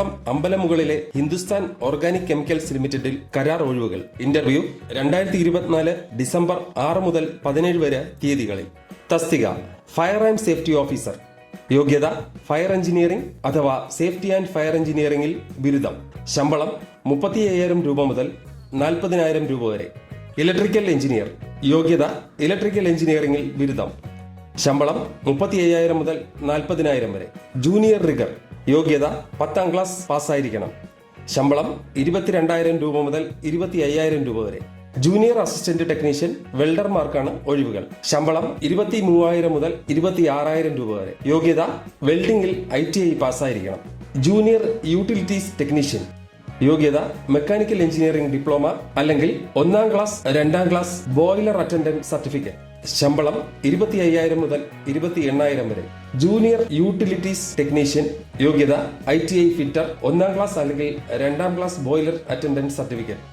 എറണാകുളം അമ്പലമുകളിലെ Hindustan organic chemicals ലിമിറ്റഡിൽ കരാർ ഒഴിവുകൾ? ഇന്റർവ്യൂ രണ്ടായിരത്തി ഇരുപത്തിനാല് ഡിസംബർ ആറ് മുതൽ പതിനേഴ് വരെ തീയതികളിൽ. തസ്തിക ഫയർ ആൻഡ് സേഫ്റ്റി ഓഫീസർ. യോഗ്യത ഫയർ എഞ്ചിനീയറിംഗ് അഥവാ സേഫ്റ്റി ആൻഡ് ഫയർ എഞ്ചിനീയറിംഗിൽ ബിരുദം. ശമ്പളം മുപ്പത്തി അയ്യായിരം രൂപ മുതൽ നാൽപ്പതിനായിരം രൂപ വരെ. ഇലക്ട്രിക്കൽ എഞ്ചിനീയർ യോഗ്യത ഇലക്ട്രിക്കൽ എഞ്ചിനീയറിംഗിൽ ബിരുദം. ശമ്പളം മുപ്പത്തി അയ്യായിരം മുതൽ നാൽപ്പതിനായിരം വരെ. Junior rigger. യോഗ്യത പത്താം ക്ലാസ് പാസ്സായിരിക്കണം. ശമ്പളം ഇരുപത്തിരണ്ടായിരം രൂപ മുതൽ ഇരുപത്തി അയ്യായിരം രൂപ വരെ. ജൂനിയർ അസിസ്റ്റന്റ് ടെക്നീഷ്യൻ വെൽഡർമാർക്കാണ് ഒഴിവുകൾ. ശമ്പളം ഇരുപത്തി മൂവായിരം മുതൽ ഇരുപത്തി ആറായിരം രൂപ വരെ. യോഗ്യത വെൽഡിംഗിൽ I T I പാസ്സായിരിക്കണം. Junior utilities technician. യോഗ്യത മെക്കാനിക്കൽ എഞ്ചിനീയറിംഗ് ഡിപ്ലോമ അല്ലെങ്കിൽ ഒന്നാം ക്ലാസ് രണ്ടാം ക്ലാസ് ബോയിലർ അറ്റൻഡന്റ് സർട്ടിഫിക്കറ്റ് ശമ്പളം ഇരുപത്തി അയ്യായിരം മുതൽ ഇരുപത്തി എണ്ണായിരം വരെ. ജൂനിയർ യൂട്ടിലിറ്റീസ് ടെക്നീഷ്യൻ യോഗ്യത ഐ ടി ഐ ഫിറ്റർ ഒന്നാം ക്ലാസ് അല്ലെങ്കിൽ രണ്ടാം ക്ലാസ് ബോയിലർ അറ്റൻഡന്റ് സർട്ടിഫിക്കറ്റ്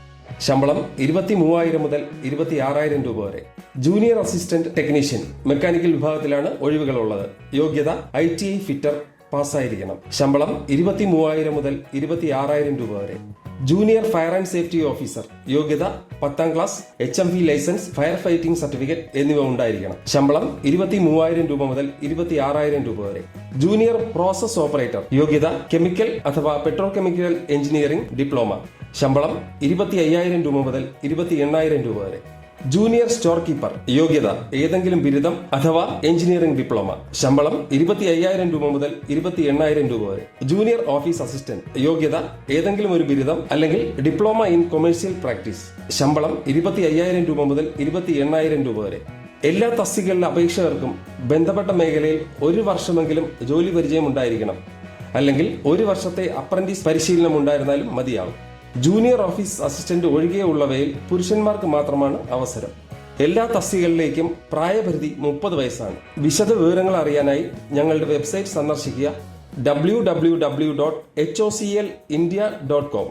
ശമ്പളം ഇരുപത്തി മൂവായിരം മുതൽ ഇരുപത്തി ആറായിരം രൂപ വരെ. ജൂനിയർ അസിസ്റ്റന്റ് ടെക്നീഷ്യൻ മെക്കാനിക്കൽ വിഭാഗത്തിലാണ് ഒഴിവുകളുള്ളത്. യോഗ്യത ഐ ടി ഐ ഫിറ്റർ പാസ്സായിരിക്കണം. ശമ്പളം ഇരുപത്തി മൂവായിരം മുതൽ ഇരുപത്തി ആറായിരം രൂപ വരെ. Junior fire and safety officer യോഗ്യത പത്താം class H M P licence fire fighting certificate എന്നിവ ഉണ്ടായിരിക്കണം. ശമ്പളം ഇരുപത്തി മൂവായിരം രൂപ മുതൽ ഇരുപത്തി ആറായിരം രൂപ വരെ. ജൂനിയർ പ്രോസസ് ഓപ്പറേറ്റർ യോഗ്യത കെമിക്കൽ അഥവാ പെട്രോ കെമിക്കൽ എഞ്ചിനീയറിംഗ് ഡിപ്ലോമ. ശമ്പളം ഇരുപത്തി അയ്യായിരം രൂപ മുതൽ ഇരുപത്തി എണ്ണായിരം രൂപ വരെ. ജൂനിയർ സ്റ്റോർ കീപ്പർ യോഗ്യത ഏതെങ്കിലും ബിരുദം അഥവാ എഞ്ചിനീയറിംഗ് ഡിപ്ലോമ ശമ്പളം ഇരുപത്തി അയ്യായിരം രൂപ മുതൽ ഇരുപത്തി എണ്ണായിരം രൂപ വരെ. ജൂനിയർ ഓഫീസ് അസിസ്റ്റന്റ് യോഗ്യത ഏതെങ്കിലും ഒരു ബിരുദം അല്ലെങ്കിൽ ഡിപ്ലോമ ഇൻ കൊമേഴ്സ്യൽ പ്രാക്ടീസ് ശമ്പളം ഇരുപത്തി അയ്യായിരം രൂപ മുതൽ ഇരുപത്തി എണ്ണായിരം രൂപ വരെ. എല്ലാ തസ്തികളിലെ അപേക്ഷകർക്കും ബന്ധപ്പെട്ട മേഖലയിൽ ഒരു വർഷമെങ്കിലും ജോലി പരിചയം ഉണ്ടായിരിക്കണം. അല്ലെങ്കിൽ ഒരു വർഷത്തെ അപ്രന്റീസ് പരിശീലനം ഉണ്ടായിരുന്നാലും മതിയാവും. ജൂനിയർ ഓഫീസ് അസിസ്റ്റന്റ് ഒഴികെയുള്ളവയിൽ പുരുഷന്മാർക്ക് മാത്രമാണ് അവസരം. എല്ലാ തസ്തികളിലേക്കും പ്രായപരിധി മുപ്പത് വയസ്സാണ്. വിശദ വിവരങ്ങൾ അറിയാനായി ഞങ്ങളുടെ വെബ്സൈറ്റ് സന്ദർശിക്കുക. W W W dot H O C L India dot com